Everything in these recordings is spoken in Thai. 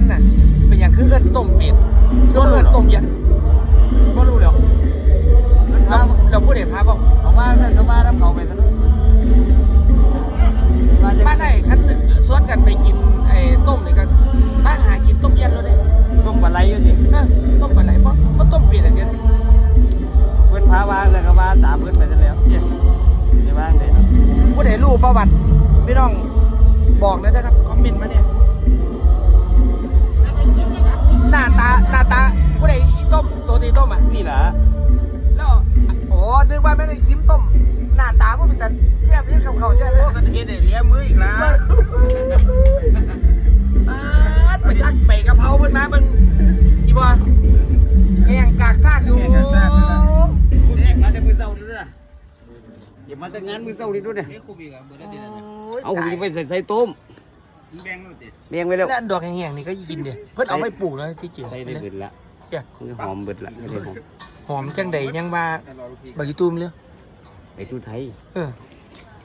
นน่ะ เป็นอย่างคือเอิ้นต้มเป็ดคือบ่เอิ้นต้มเอียนก็รู้แล้วมันเราพาเราพูดเห็นภาพบอกบอกว่าท่านก็มาน้ำเขาไปซะแล้วมาจะบ้านไหนคันสวนกันไปกินไอ้ต้มนี่ก็บ้านหากินต้มเอียนแล้วเลยต้มปลาไหลอยู่ดิเออต้มอะไรเพราะเพราะต้มเป็ดอันเดียวเพิ่นพาวางเลยก็ว่าตามเพิ่นไปซะแล้วเนี่ยไม่ว่างเลยเนาะผู้ใดรู้ประวัติพี่น้องบอกเลยนะครับคอมเมนต์มาเนี่ย หน้าตาหน้าตาผู้ใดอีต้มตัวตีต้มอะนี่ล่ะแล้วอ๋อนึกว่าไม่ได้ซิมต้ม หน้าตาพวกเป็นแต่แซ่บเรียกกับเขาวใช่ไหมโอ้กันเฮ็ดได้เลี้ยมืออีกแล้วปาดไปรักไปกะเพราเพิ่นมาเบิ่งอีบ่แห้งกากซากอยู่เนี่ยมาแต่มือเศร้าดิด้วยนะอย่ามาแต่งานมือเศร้าดิด้วยเนี่ยโอ้ยเอาผมตายจะไปใส่ใส่ต้ม แบ่งแบ่งไว้แล้วแล้วอันดอกแห้งๆนี่ก็กินเดียวเพิ่นเอาไปปลูกแล้วที่กินใส่ได้เบิดละเจ้าคือหอมเบิดละไม่ได้หอมหอมจังใดยังว่าบากิตูมเลยไอ้ทูไทย เออ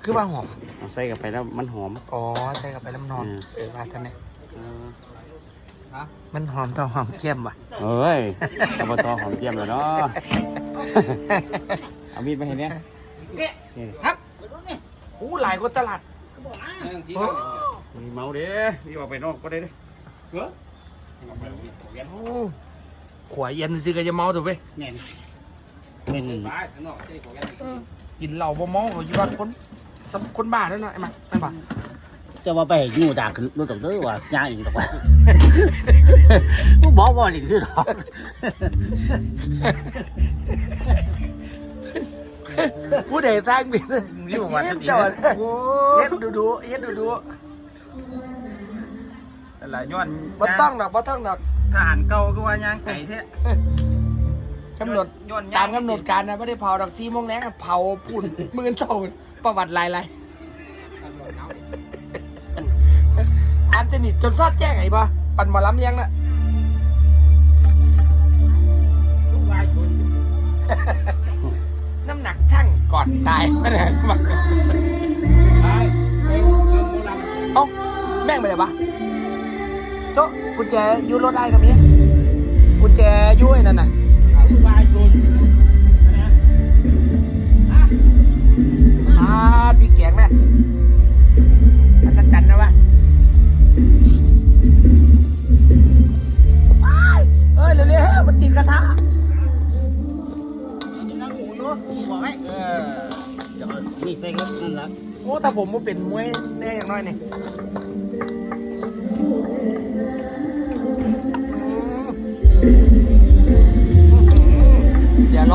คือว่าหอมเอาใส่กับไปแล้วมันหอม อ๋อใส่กับไปแล้วมันหอมอืม เออว่าท่านเนี่ยเออมันหอมเท่าหอมเข้มว่ะเอ้ยอบตหอมเจียมเลยเนาะ เอามีดมาให้เนี่ยนี่ครับอู้หลายกว่าตลาด โอ้ มีเมาเด้มีออกไปนอกก็ได้เด้เออโอ้ขวายเย็นซื้อก็จะเมาถูกไหมแน่นเป็นกินเหล้าบ่เมาเขาอยู่ว่าคนสำคนบ้าแล้วเนาะไอ้มาไอ้บ้าจะว่าไปอยู่ด่าขึ้นรถตกเด้อว่าย่างอีกตกว่ากูบอกว่าหลิงซื้อดอกผู้ใดสร้างบินนี่บอกว่าจะดีเจ้านะโอ้เฮ็ดดูดูเฮ็ดดูดูห ลายย้อนบ่ต้องดอกบ่ต้องดอกทหารเก่าก็ว่าย่างไก่แท้กำหนดย้อนตามกำหนดการนะไม่ได้เผาดอกซี่โมงแรงอะเผาปุ่นหมื่นเท่าประวัติลายลายอันเทนิตจนซอดแจ้งไอ้บ่ปั่นหมอลำยังน่ะลูกวายชนน้ำหนักช่างก่อนตายไม่ได้มาตายเอ็งเรื่องโบราณเอ้าแม่งไปไหนวะ โต๊ะกุญแจอยูรถได้ครับนี้กุญแจอยูไอ้นั่นน่ะลูกวายชนนะอ่าพี่แกงแม่อัศจรรย์นะวะไปเอ้ยเร็วๆมันติดกระทะนั่งหูเนาะบอกให้เออจะเอานี่ใส่ครับนั่นแหละโอ้แต่ผมมาเป็นมวยแน่อย่างน้อยนี่เดี๋ย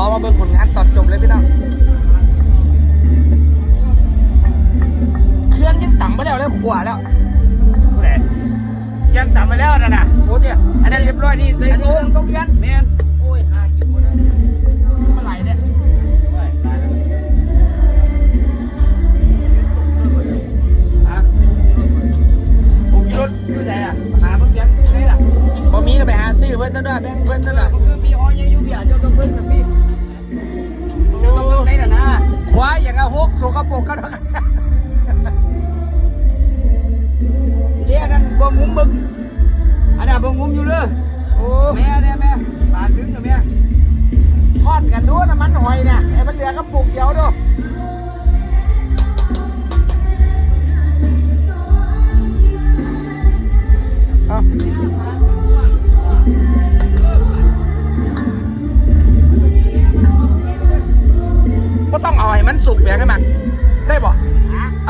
อมาเบิ่งผลงานตอนจบเลยพี่น้อง เครื่องยังต่ำไปแล้วแล้วขวาแล้ว ผู้ใดยังต่ำไปแล้วนะน่ะโอ้เดี๋ยวอันนั้นเรียบร้อยนี่ใส่อันนี้โอ้เครื่องต้มยัน แม่น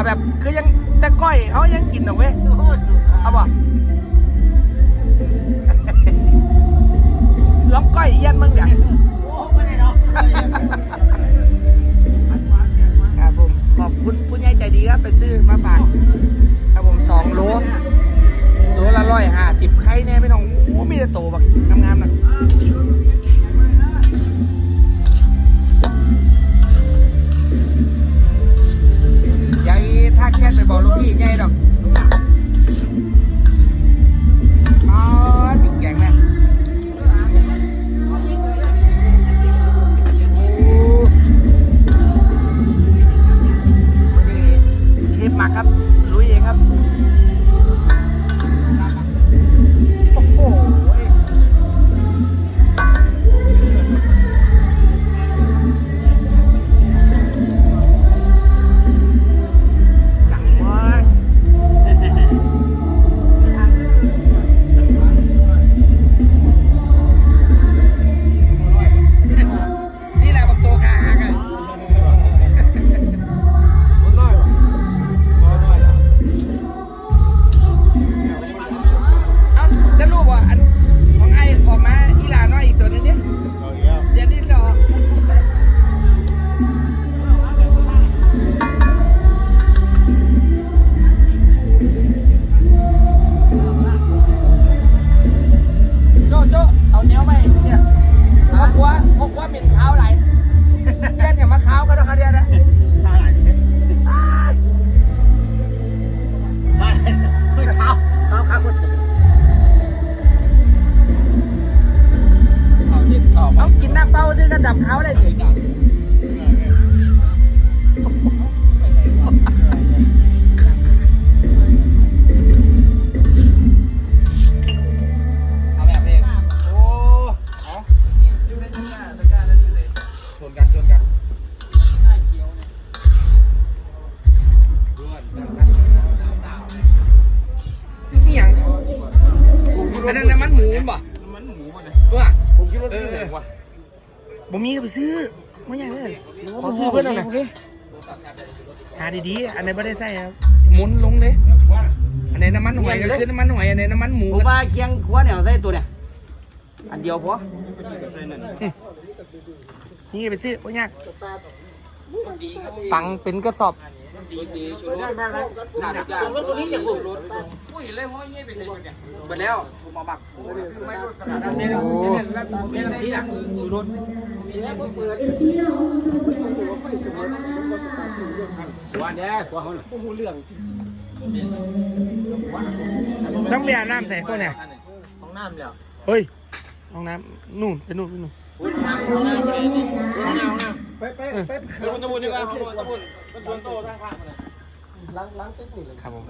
เอาแบบคือยังแต่ก้อยเขายังกินหรอกเว้ยเอาบ่ล็อกก้อยเอี้ยนมึงเนี่ยโอ้ไม่ได้เนาะครับผมขอบคุณผู้ใหญ่ใจดีครับไปซื้อมาฝากครับผมสองโลโลละร้อยห้าสิบใครแน่ไม่ต้องโอ้มีแต่โตแบบงามๆนะ บ่หลวงพี่ใหญ่ดอก ซื้อกันดับเขาวได้ดิ บ่มีก็ไปซื้อไม่ใหญ่เลยขอซื้อเพื่อนหน่อยนะหาดีๆ อันไหนไม่ได้ใส่ครับหมุนลงเลย อันไหนน้ำมันหอยก็คือน้ำมันหอยอันไหนน้ำมันหมูผมว่าเคียงขวาเนี่ยใส่ตัวเนี่ย อันเดียวพอ นี่ไปซื้อไม่ยากตังค์เป็นกระสอบดีชูรสหนาทุกอย่างรถตัวนี้จะขุ่นรถอุ้ยเลยห้อยเงี้ยไปใส่เนี่ยหมดแล้วผมมาบักผมซื้ อไม่รถขนาดนั้นเนี่ยนะเนี่ยแล้วเนี่ยที่น่ะชูรถวันนี้ขวาเขาน่ะต้องไปอาบน้ำใส่พวกเนี่ยห้องน้ำแล้วเฮ้ยห้องน้ำนู่นไปนู่นไปนู่นไปไปไปไปคุณตะบุญดีกว่าคุณตะบุญเป็นสวนโตข้างๆเลยล้างล้างติ๊กนี่เลยครับผม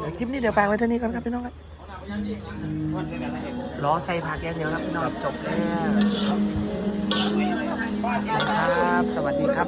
เดี๋ยวคลิปนี้เดี๋ยวฝากไว้เท่านี้ก่อนครับพี่น้องครับล้อใส่ผักอย่างเดียวครับพี่น้องจบแล้ว ครับ สวัสดีครับ